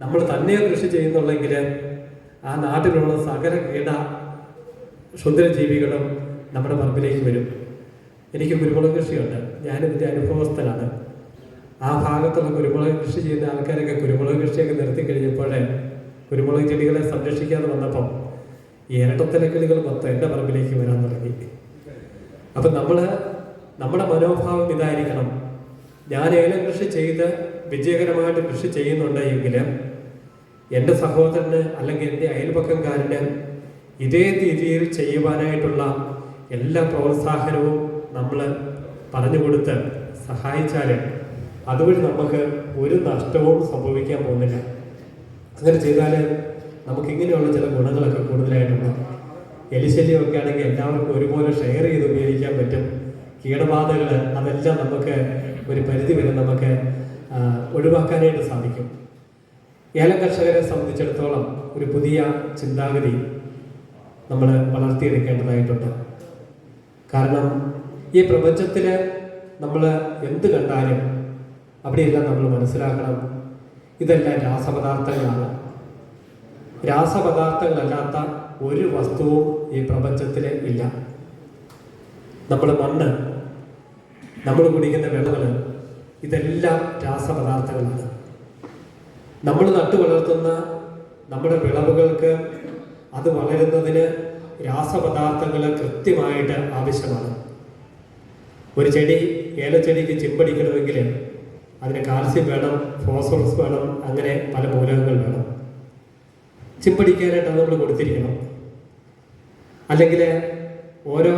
നമ്മൾ തന്നെ കൃഷി ചെയ്യുന്നുള്ളെങ്കിൽ ആ നാട്ടിലുള്ള സകല കീട ക്ഷുദ്രജീവികളും നമ്മുടെ പറമ്പിലേക്ക് വരും. എനിക്ക് കുരുമുളക് കൃഷിയുണ്ട്. ഞാനിതിന്റെ അനുഭവസ്ഥനാണ്. ആ ഭാഗത്തുള്ള കുരുമുളക് കൃഷി ചെയ്യുന്ന ആൾക്കാരൊക്കെ കുരുമുളക് കൃഷിയൊക്കെ നിർത്തി കഴിഞ്ഞപ്പോൾ കുരുമുളക് ചെടികളെ സംരക്ഷിക്കാതെ വന്നപ്പം ഇരട്ടത്തിലെ ഇരട്ടത്തലക്കിളികൾ മൊത്തം എന്റെ പറമ്പിലേക്ക് വരാൻ തുടങ്ങി. അപ്പം നമ്മൾ നമ്മുടെ മനോഭാവം ഇതായിരിക്കണം. ഞാൻ ഏലം കൃഷി ചെയ്ത് വിജയകരമായിട്ട് കൃഷി ചെയ്യുന്നുണ്ട് എങ്കിൽ എന്റെ സഹോദരന് അല്ലെങ്കിൽ എന്റെ അയൽപക്കംകാരന് ഇതേ രീതിയിൽ ചെയ്യുവാനായിട്ടുള്ള എല്ലാ പ്രോത്സാഹനവും നമ്മൾ പറഞ്ഞു കൊടുത്ത് സഹായിച്ചാൽ അതുവഴി നമുക്ക് ഒരു നഷ്ടവും സംഭവിക്കാൻ പോകുന്നില്ല. അങ്ങനെ ചെയ്താൽ നമുക്ക് ഇങ്ങനെയുള്ള ചില ഗുണങ്ങളൊക്കെ കൂടുതലായിട്ടുണ്ട് എലിശല്യമൊക്കെ ആണെങ്കിൽ എല്ലാവർക്കും ഒരുപോലെ ഷെയർ ചെയ്ത് ഉപയോഗിക്കാൻ പറ്റും. കീടബാധകൾ അതെല്ലാം നമുക്ക് ഒരു പരിധി വരെ നമുക്ക് ഒഴിവാക്കാനായിട്ട് സാധിക്കും. ഏലം കർഷകരെ സംബന്ധിച്ചിടത്തോളം ഒരു പുതിയ ചിന്താഗതി നമ്മൾ വളർത്തിയെടുക്കേണ്ടതായിട്ടുണ്ട്. കാരണം ഈ പ്രപഞ്ചത്തിൽ നമ്മൾ എന്ത് കണ്ടാലും അവിടെയെല്ലാം നമ്മൾ മനസ്സിലാക്കണം. ഇതെല്ലാം രാസപദാർത്ഥങ്ങളാണ്. രാസപദാർത്ഥങ്ങളല്ലാത്ത ഒരു വസ്തുവും ഈ പ്രപഞ്ചത്തിൽ ഇല്ല. നമ്മൾ മണ്ണ് നമ്മൾ കുടിക്കുന്ന വെള്ളങ്ങൾ ഇതെല്ലാം രാസപദാർത്ഥങ്ങളാണ്. നമ്മൾ നട്ടു വളർത്തുന്ന നമ്മുടെ വിളവുകൾക്ക് അത് വളരുന്നതിന് രാസപദാർത്ഥങ്ങൾ കൃത്യമായിട്ട് ആവശ്യമാണ്. ഒരു ചെടി ഏലച്ചെടിക്ക് ചിമ്പടിക്കണമെങ്കിൽ അതിന് കാൽസ്യം വേണം ഫോസ്ഫറസ് വേണം അങ്ങനെ പല മൂലകങ്ങൾ വേണം. ചിമ്പടിക്കാനായിട്ട് അത് നമ്മൾ കൊടുത്തിരിക്കണം. അല്ലെങ്കിൽ ഓരോ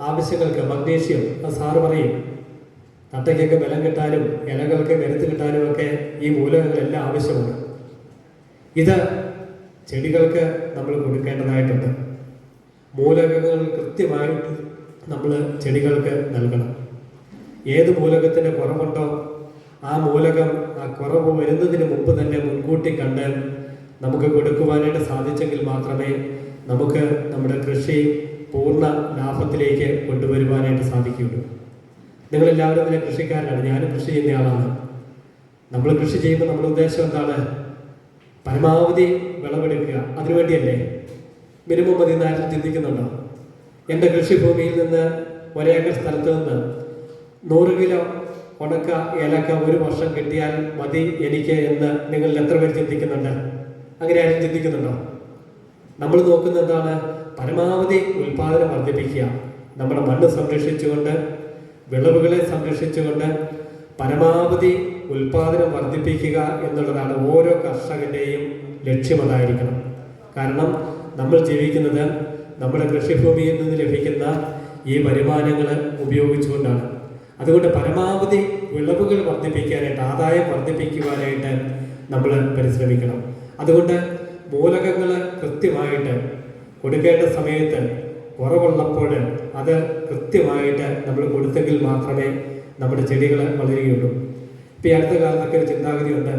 ആവശ്യങ്ങൾക്ക് മഗ്നീഷ്യം സാറ് പറയും തട്ടയ്ക്കൊക്കെ ബലം കിട്ടാനും ഇലകൾക്ക് കരുത്ത് കിട്ടാനും ഒക്കെ ഈ മൂലകങ്ങളെല്ലാം ആവശ്യമാണ് ഇത് ചെടികൾക്ക് നമ്മൾ കൊടുക്കേണ്ടതായിട്ടുണ്ട്. മൂലകങ്ങൾ കൃത്യമായിട്ട് നമ്മൾ ചെടികൾക്ക് നൽകണം. ഏത് മൂലകത്തിന് കുറവുണ്ടോ ആ മൂലകം ആ കുറവ് വരുന്നതിന് മുമ്പ് തന്നെ മുൻകൂട്ടി കണ്ട് നമുക്ക് കൊടുക്കുവാനായിട്ട് സാധിച്ചെങ്കിൽ മാത്രമേ നമുക്ക് നമ്മുടെ കൃഷി പൂർണ ലാഭത്തിലേക്ക് കൊണ്ടുവരുവാനായിട്ട് സാധിക്കുകയുള്ളൂ. നിങ്ങളെല്ലാവരും ഇതിലെ കൃഷിക്കാരനാണ്. ഞാനും കൃഷി ചെയ്യുന്ന ആളാണ്. നമ്മൾ കൃഷി ചെയ്യുമ്പോൾ നമ്മുടെ ഉദ്ദേശം എന്താണ്? പരമാവധി വിളവെടുക്കുക. അതിനുവേണ്ടിയല്ലേ മിനിമം ആരും ചിന്തിക്കുന്നുണ്ടോ? എന്റെ കൃഷിഭൂമിയിൽ നിന്ന് ഒരേക്കർ സ്ഥലത്ത് നിന്ന് നൂറ് കിലോ ഉണക്ക ഏലക്ക ഒരു വർഷം കിട്ടിയാൽ മതി എനിക്ക് എന്ന് നിങ്ങൾ എത്ര പേര് ചിന്തിക്കുന്നുണ്ട്? അങ്ങനെ ആരും ചിന്തിക്കുന്നുണ്ടോ? നമ്മൾ നോക്കുന്ന എന്താണ്? പരമാവധി ഉൽപാദനം വർദ്ധിപ്പിക്കുക. നമ്മുടെ മണ്ണ് സംരക്ഷിച്ചുകൊണ്ട് വിളവുകളെ സംരക്ഷിച്ചുകൊണ്ട് പരമാവധി ഉൽപാദനം വർദ്ധിപ്പിക്കുക എന്നുള്ളതാണ് ഓരോ കർഷകന്റെയും ലക്ഷ്യം അതായിരിക്കണം കാരണം നമ്മൾ ജീവിക്കുന്നത് നമ്മുടെ കൃഷിഭൂമിയിൽ നിന്ന് ലഭിക്കുന്ന ഈ വരുമാനങ്ങൾ ഉപയോഗിച്ചുകൊണ്ടാണ്. അതുകൊണ്ട് പരമാവധി വിളവുകൾ വർദ്ധിപ്പിക്കാനായിട്ട് ആദായം വർദ്ധിപ്പിക്കുവാനായിട്ട് നമ്മൾ പരിശ്രമിക്കണം. അതുകൊണ്ട് മൂലകങ്ങൾ കൃത്യമായിട്ട് കൊടുക്കേണ്ട സമയത്ത് കുറവുള്ളപ്പോൾ അത് കൃത്യമായിട്ട് നമ്മൾ കൊടുത്തെങ്കിൽ മാത്രമേ നമ്മുടെ ചെടികൾ വളരുകയുള്ളൂ. ഇപ്പം ഈ അടുത്ത കാലത്തൊക്കെ ഒരു ചിന്താഗതിയുണ്ട്.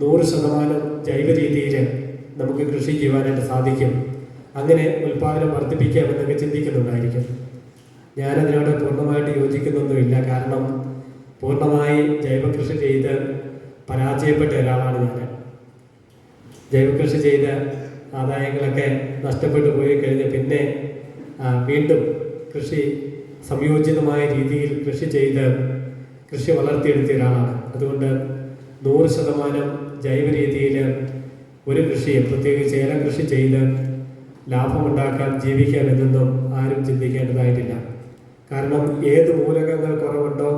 നൂറ് ശതമാനം ജൈവ രീതിയിൽ നമുക്ക് കൃഷി ചെയ്യുവാനായിട്ട് സാധിക്കും. അങ്ങനെ ഉൽപാദനം വർദ്ധിപ്പിക്കാമെന്നൊക്കെ ചിന്തിക്കുന്നുണ്ടായിരിക്കും. ഞാനതിനോട് പൂർണമായിട്ട് യോജിക്കുന്നൊന്നുമില്ല. കാരണം പൂർണമായി ജൈവകൃഷി ചെയ്ത് പരാജയപ്പെട്ട ഒരാളാണ് ഞാൻ ജൈവകൃഷി ചെയ്ത് ആദായങ്ങളൊക്കെ നഷ്ടപ്പെട്ടു പോയി കഴിഞ്ഞ് പിന്നെ വീണ്ടും കൃഷി സംയോജിതമായ രീതിയിൽ കൃഷി ചെയ്ത് കൃഷി വളർത്തിയെടുത്തിയ ഒരാളാണ്. അതുകൊണ്ട് നൂറ് ശതമാനം ജൈവ രീതിയിൽ ഒരു കൃഷിയും പ്രത്യേകിച്ച് ഏലം കൃഷി ചെയ്ത് ലാഭമുണ്ടാക്കാൻ ജീവിക്കാൻ എന്നൊന്നും ആരും ചിന്തിക്കേണ്ടതായിട്ടില്ല. കാരണം ഏത് മൂലകങ്ങൾ കുറവുണ്ടോ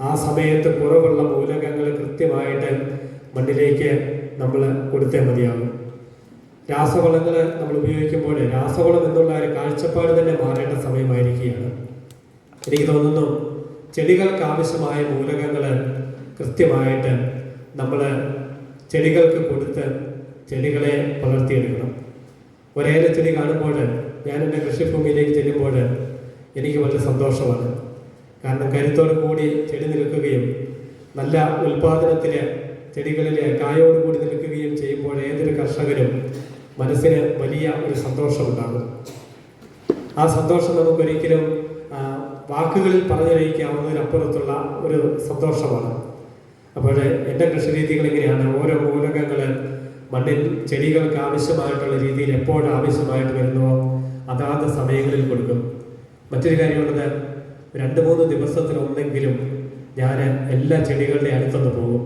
ആ സമയത്ത് കുറവുള്ള മൂലകങ്ങൾ കൃത്യമായിട്ട് മണ്ണിലേക്ക് നമ്മൾ കൊടുത്തേ മതിയാകും രാസവളങ്ങൾ നമ്മൾ ഉപയോഗിക്കുമ്പോൾ രാസവളം എന്നുള്ള ഒരു കാഴ്ചപ്പാട് തന്നെ മാറേണ്ട സമയമായിരിക്കുകയാണ്. എനിക്ക് തോന്നുന്നു ചെടികൾക്ക് ആവശ്യമായ മൂലകങ്ങൾ കൃത്യമായിട്ട് നമ്മൾ ചെടികൾക്ക് കൊടുത്ത് ചെടികളെ വളർത്തിയെടുക്കണം. ഒരേല ചെടി കാണുമ്പോൾ ഞാൻ എന്റെ കൃഷിഭൂമിയിലേക്ക് ചെല്ലുമ്പോൾ എനിക്ക് വളരെ സന്തോഷമാണ്. കാരണം കരുത്തോടു കൂടി ചെടി നിൽക്കുകയും നല്ല ഉൽപാദനത്തിൽ ചെടികളിൽ കായോട് കൂടി നിൽക്കുകയും ചെയ്യുമ്പോൾ ഏതൊരു കർഷകനും മനസ്സിന് വലിയ ഒരു സന്തോഷമുണ്ടാകും. ആ സന്തോഷം നമുക്കൊരിക്കലും വാക്കുകളിൽ പറഞ്ഞറിയിക്കാവുന്നതിനപ്പുറത്തുള്ള ഒരു സന്തോഷമാണ്. അപ്പോൾ എന്റെ കൃഷി രീതികൾ എങ്ങനെയാണ് ഓരോ മൂലകങ്ങൾ മണ്ണിൽ ചെടികൾക്ക് ആവശ്യമായിട്ടുള്ള രീതിയിൽ എപ്പോൾ ആവശ്യമായിട്ട് വരുന്നുവോ അതാത് സമയങ്ങളിൽ കൊടുക്കും. മറ്റൊരു കാര്യമുള്ളത് രണ്ട് മൂന്ന് ദിവസത്തിലൊന്നെങ്കിലും ഞാൻ എല്ലാ ചെടികളുടെ അടുത്തൊന്ന് പോകും.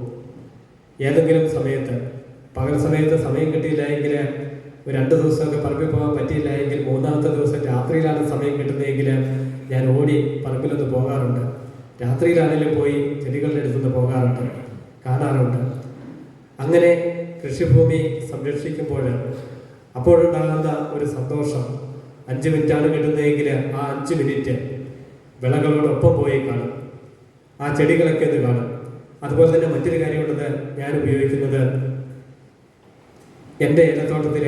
ഏതെങ്കിലും സമയത്ത് പകൽ സമയത്ത് സമയം കിട്ടിയില്ല എങ്കിൽ ഒരു രണ്ട് ദിവസമൊക്കെ പറമ്പിൽ പോകാൻ പറ്റിയില്ല എങ്കിൽ മൂന്നാമത്തെ ദിവസം രാത്രിയിലാണ് സമയം കിട്ടുന്നതെങ്കിൽ ഞാൻ ഓടി പറമ്പിലൊന്ന് പോകാറുണ്ട്. രാത്രിയിലാണെങ്കിലും പോയി ചെടികളുടെ അടുത്തുനിന്ന് പോകാറുണ്ട് കാണാറുണ്ട്. അങ്ങനെ കൃഷിഭൂമി സംരക്ഷിക്കുമ്പോൾ അപ്പോഴുണ്ടാകുന്ന ഒരു സന്തോഷം. അഞ്ച് മിനിറ്റാണ് കിട്ടുന്നതെങ്കിൽ ആ അഞ്ച് മിനിറ്റ് വിളകളോടൊപ്പം പോയി കാണും. ആ ചെടികളൊക്കെ ഒന്ന് കാണും. അതുപോലെ തന്നെ മറ്റൊരു കാര്യമുള്ളത് ഞാൻ ഉപയോഗിക്കുന്നത് എന്റെ ഏലത്തോട്ടത്തിൽ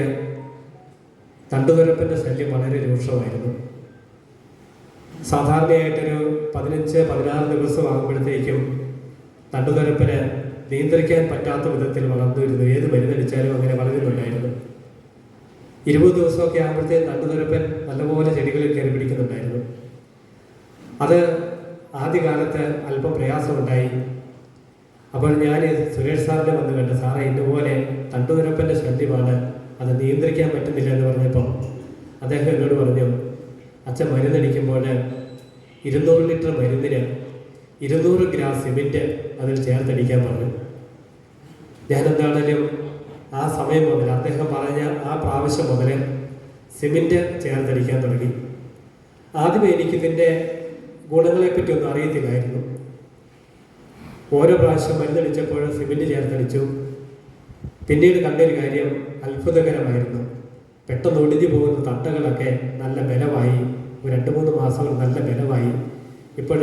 തണ്ടുതുരപ്പന്റെ ശല്യം വളരെ രൂക്ഷമായിരുന്നു. സാധാരണയായിട്ടൊരു പതിനഞ്ച് പതിനാറ് ദിവസം ആകുമ്പോഴത്തേക്കും തണ്ടുതുരപ്പന് നിയന്ത്രിക്കാൻ പറ്റാത്ത വിധത്തിൽ വളർന്നു വരുന്നു. ഏത് മരുന്നടിച്ചാലും അങ്ങനെ വളരുന്നുണ്ടായിരുന്നു. ഇരുപത് ദിവസമൊക്കെ ആകുമ്പോഴത്തേക്കും തണ്ടുതുരപ്പൻ നല്ലപോലെ ചെടികളിൽ കയറി പിടിക്കുന്നുണ്ടായിരുന്നു. അത് ആദ്യകാലത്ത് അല്പം പ്രയാസമുണ്ടായി. അപ്പോൾ ഞാൻ സുരേഷ് സാറിനെ വന്ന് കണ്ടു സാറേ ഇതുപോലെ തണ്ടുതുരപ്പന്റെ ശല്യമാണ് അത് നിയന്ത്രിക്കാൻ പറ്റുന്നില്ല എന്ന് പറഞ്ഞപ്പോൾ അദ്ദേഹം എന്നോട് പറഞ്ഞു അച്ഛൻ മരുന്നടിക്കുമ്പോൾ ഇരുന്നൂറ് ലിറ്റർ മരുന്നിന് ഇരുന്നൂറ് ഗ്രാം സിമെന്റ് അതിൽ ചേർത്തടിക്കാൻ പറഞ്ഞു. ഞാൻ എന്താണെങ്കിലും ആ സമയം മുതൽ അദ്ദേഹം പറഞ്ഞ ആ പ്രാവശ്യം മുതൽ സിമെന്റ് ചേർത്തടിക്കാൻ തുടങ്ങി. ആദ്യമേ എനിക്കിതിന്റെ ഗുണങ്ങളെപ്പറ്റി ഒന്നും അറിയത്തില്ലായിരുന്നു. ഓരോ പ്രാവശ്യം മരുന്നടിച്ചപ്പോൾ സിമെന്റ് ചേർത്തടിച്ചു. പിന്നീട് കണ്ടൊരു കാര്യം അത്ഭുതകരമായിരുന്നു. പെട്ടെന്ന് ഒടിഞ്ഞു പോകുന്ന തട്ടകളൊക്കെ നല്ല ബലമായി ഒരു രണ്ട് മൂന്ന് മാസങ്ങൾ നല്ല ബലമായി. ഇപ്പോൾ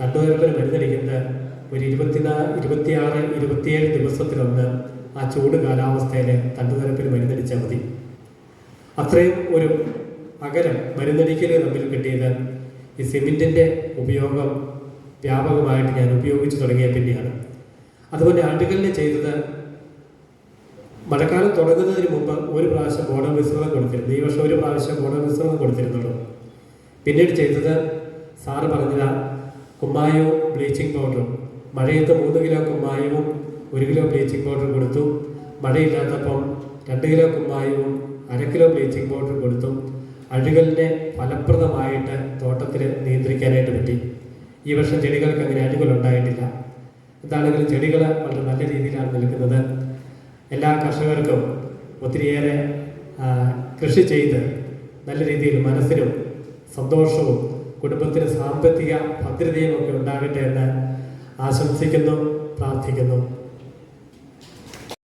തണ്ടുവരപ്പിന് മരുന്നടിക്കുന്നത് ഒരു ഇരുപത്തിനാ ഇരുപത്തിയാറ് ഇരുപത്തിയേഴ് ദിവസത്തിലൊന്ന് ആ ചൂട് കാലാവസ്ഥയിൽ തണ്ടുവരപ്പിന് മരുന്നടിച്ചാൽ മതി. അത്രയും ഒരു അകലം മരുന്നടിക്കൽ തമ്മിൽ കിട്ടിയത് ഈ സിമെന്റിന്റെ ഉപയോഗം വ്യാപകമായിട്ട് ഞാൻ ഉപയോഗിച്ച് തുടങ്ങിയ പിന്നെയാണ്. അതുപോലെ ആണ്ടുകളിൽ ചെയ്തത് മഴക്കാലം തുടങ്ങുന്നതിന് മുമ്പ് ഒരു പ്രാവശ്യം ബോർഡർ മിശ്രിതം കൊടുത്തിരുന്നു. ഈ വർഷം ഒരു പ്രാവശ്യം ബോർഡർ മിശ്രിതം കൊടുത്തിരുന്നുള്ളൂ. പിന്നീട് ചെയ്തത് സാറ് പറഞ്ഞത് കുമ്മായവും ബ്ലീച്ചിങ് പൗഡറും. മഴയത്ത് മൂന്ന് കിലോ കുമ്മായവും ഒരു കിലോ ബ്ലീച്ചിങ് പൗഡറും കൊടുത്തു. മഴയില്ലാത്തപ്പം രണ്ട് കിലോ കുമ്മായവും അര കിലോ ബ്ലീച്ചിങ് പൗഡറും കൊടുത്തു. അഴുകലിനെ ഫലപ്രദമായിട്ട് തോട്ടത്തിൽ നിയന്ത്രിക്കാനായിട്ട് പറ്റി. ഈ വർഷം ചെടികൾക്ക് അങ്ങനെ അഴുകൽ ഉണ്ടായിട്ടില്ല എന്താണെങ്കിലും ചെടികൾ വളരെ നല്ല രീതിയിലാണ് നിൽക്കുന്നത്. എല്ലാ കർഷകർക്കും ഒത്തിരിയേറെ കൃഷി ചെയ്ത് നല്ല രീതിയിൽ മനസ്സിലും സന്തോഷവും കുടുംബത്തിന് സാമ്പത്തിക ഭദ്രതയും ഒക്കെ ഉണ്ടാകട്ടെ എന്ന് ആശംസിക്കുന്നു പ്രാർത്ഥിക്കുന്നു.